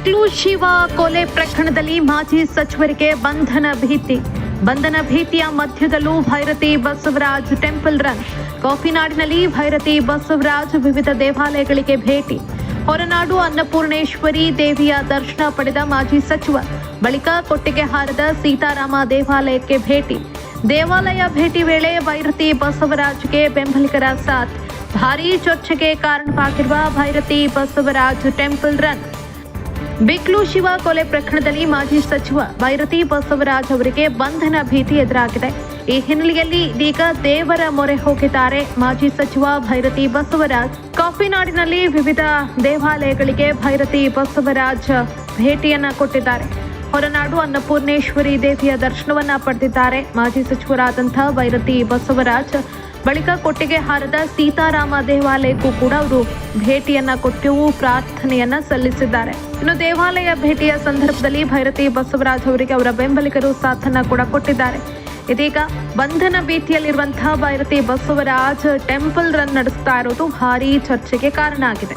ಬಿಕ್ಲು ಶಿವ ಕೊಲೆ ಪ್ರಕರಣದಲ್ಲಿ ಮಾಜಿ ಸಚಿವರಿಗೆ ಬಂಧನ ಭೀತಿ. ಬಂಧನ ಭೀತಿಯ ಮಧ್ಯದಲ್ಲೂ ಭೈರತಿ ಬಸವರಾಜ್ ಟೆಂಪಲ್ ರನ್. ಕಾಫಿನಾಡಿನಲ್ಲಿ ಭೈರತಿ ಬಸವರಾಜ್ ವಿವಿಧ ದೇವಾಲಯಗಳಿಗೆ ಭೇಟಿ. ಹೊರನಾಡು ಅನ್ನಪೂರ್ಣೇಶ್ವರಿ ದೇವಿಯ ದರ್ಶನ ಪಡೆದ ಮಾಜಿ ಸಚಿವ. ಬಳಿಕ ಕೊಟ್ಟಿಗೆ ಹಾರದ ಸೀತಾರಾಮ ದೇವಾಲಯಕ್ಕೆ ಭೇಟಿ. ದೇವಾಲಯ ಭೇಟಿ ವೇಳೆ ಭೈರತಿ ಬಸವರಾಜ್ಗೆ ಬೆಂಬಲಿಗರ ಸಾಥ್. ಭಾರೀ ಚರ್ಚೆಗೆ ಕಾರಣವಾಗಿರುವ ಭೈರತಿ ಬಸವರಾಜ್ ಟೆಂಪಲ್ ರನ್. ಬಿಕ್ಲು ಶಿವ ಕೊಲೆ ಪ್ರಕರಣದಲ್ಲಿ ಮಾಜಿ ಸಚಿವ ಭೈರತಿ ಬಸವರಾಜ್ ಅವರಿಗೆ ಬಂಧನ ಭೀತಿ ಎದುರಾಗಿದೆ. ಈ ಹಿನ್ನೆಲೆಯಲ್ಲಿ ಇದೀಗ ದೇವರ ಮೊರೆ ಹೋಗಿದ್ದಾರೆ ಮಾಜಿ ಸಚಿವ ಭೈರತಿ ಬಸವರಾಜ್. ಕಾಫಿನಾಡಿನಲ್ಲಿ ವಿವಿಧ ದೇವಾಲಯಗಳಿಗೆ ಭೈರತಿ ಬಸವರಾಜ್ ಭೇಟಿಯನ್ನ ಕೊಟ್ಟಿದ್ದಾರೆ. ಹೊರನಾಡು ಅನ್ನಪೂರ್ಣೇಶ್ವರಿ ದೇವಿಯ ದರ್ಶನವನ್ನ ಪಡೆದಿದ್ದಾರೆ ಮಾಜಿ ಸಚಿವರಾದಂಥ ಭೈರತಿ ಬಸವರಾಜ್. ಬಳಿಕ ಕೊಟ್ಟಿಗೆ ಹಾರದ ಸೀತಾರಾಮ ದೇವಾಲಯಕ್ಕೂ ಕೂಡ ಅವರು ಭೇಟಿಯನ್ನ ಕೊಟ್ಟು ಪ್ರಾರ್ಥನೆಯನ್ನ ಸಲ್ಲಿಸಿದ್ದಾರೆ. ಇನ್ನು ದೇವಾಲಯ ಭೇಟಿಯ ಸಂದರ್ಭದಲ್ಲಿ ಭೈರತಿ ಬಸವರಾಜ್ ಅವರಿಗೆ ಅವರ ಬೆಂಬಲಿಗರು ಸಾಥನ್ನ ಕೂಡ ಕೊಟ್ಟಿದ್ದಾರೆ. ಇದೀಗ ಬಂಧನ ಭೀತಿಯಲ್ಲಿರುವಂತಹ ಭೈರತಿ ಬಸವರಾಜ್ ಟೆಂಪಲ್ ರನ್ ನಡೆಸ್ತಾ ಇರೋದು ಭಾರೀ ಚರ್ಚೆಗೆ ಕಾರಣ ಆಗಿದೆ.